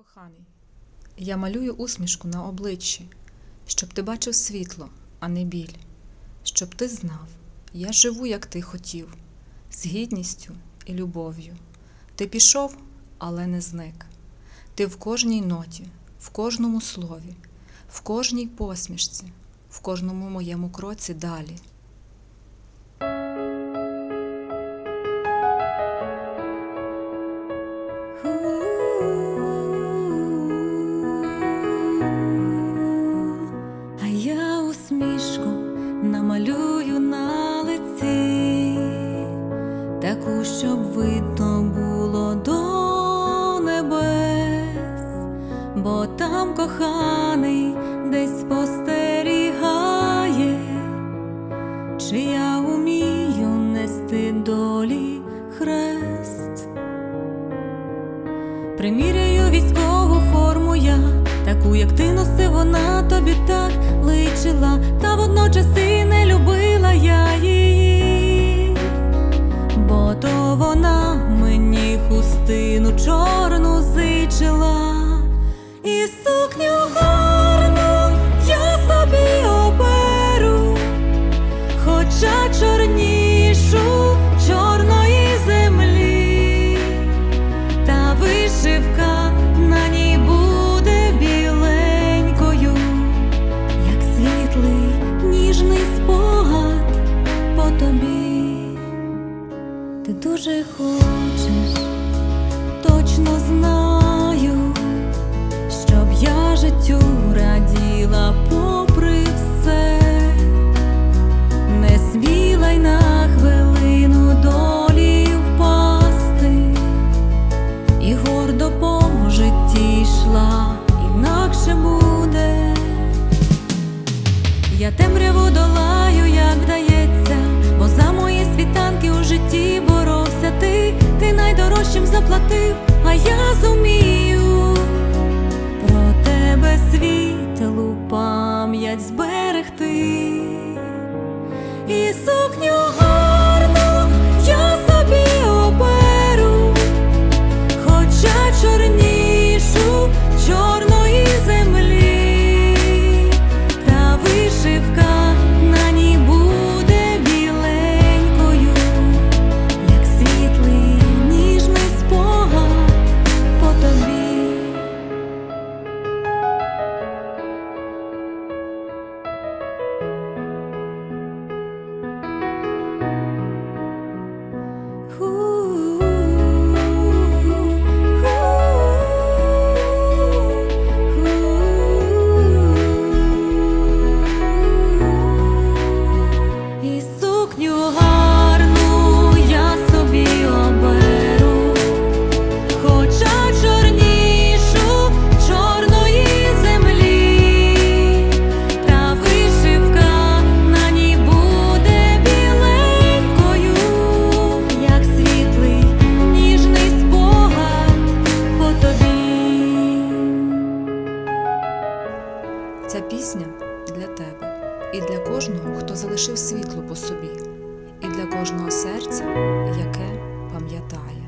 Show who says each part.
Speaker 1: Коханий, я малюю усмішку на обличчі, щоб ти бачив світло, а не біль, щоб ти знав, я живу, як ти хотів, з гідністю і любов'ю. Ти пішов, але не зник. Ти в кожній ноті, в кожному слові, в кожній посмішці, в кожному моєму кроці далі.
Speaker 2: А усмішку намалюю на лиці, таку, щоб видно було до небес, бо там коханий десь спостерігає, чи я умію нести долі хрест. Приміряю військову форму я, таку, як ти носив, вона тобі так хустину чорну зичила, і сукню гарну я собі оберу, хоча чорнішу чорної землі. Та вишивка на ній буде біленькою, як світлий ніжний спогад по тобі. Ти дуже хочеш, точно знаю, щоб я життю раділа попри все. Не сміла й на хвилину долі впасти, і гордо по житті йшла, інакше буде. Я темряву долаю, як вдається, заплатив, а я зумію
Speaker 1: хто залишив світло по собі, і для кожного серця, яке пам'ятає.